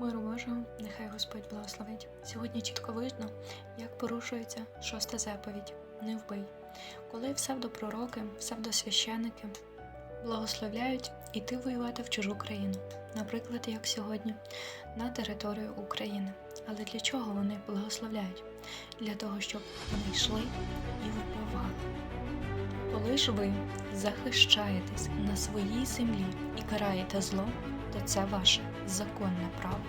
Миру Божого, нехай Господь благословить. Сьогодні чітко видно, як порушується шоста заповідь не вбий. Коли псевдопророки, псевдосвященики благословляють іти воювати в чужу країну, наприклад, як сьогодні, на територію України. Але для чого вони благословляють? Для того, щоб вони йшли і вбивали. Коли ж ви захищаєтесь на своїй землі і караєте зло, то це ваше законне право.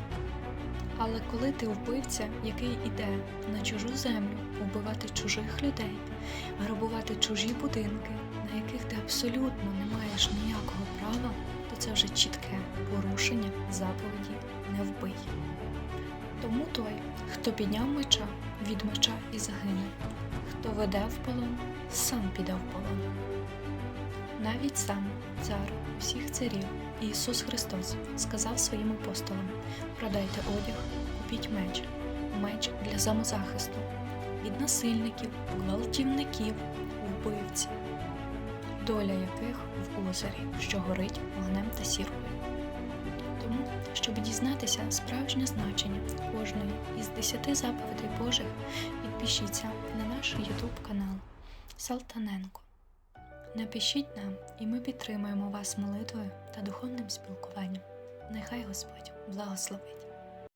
Але коли ти вбивця, який іде на чужу землю, вбивати чужих людей, грабувати чужі будинки, на яких ти абсолютно не маєш ніякого права, то це вже чітке порушення заповіді не вбий. Тому той, хто підняв меча, від меча і загине, хто веде в полон, сам піде в полон. Навіть сам цар усіх царів Ісус Христос сказав своїм апостолам: продайте одяг, купіть меч, меч для самозахисту від насильників, гвалтівників, вбивців, доля яких в озері, що горить вогнем та сіркою. Тому, щоб дізнатися справжнє значення кожної із десяти заповідей Божих, підпишіться на наш YouTube канал Салтаненко. Напишіть нам, і ми підтримаємо вас молитвою та духовним спілкуванням. Нехай Господь благословить.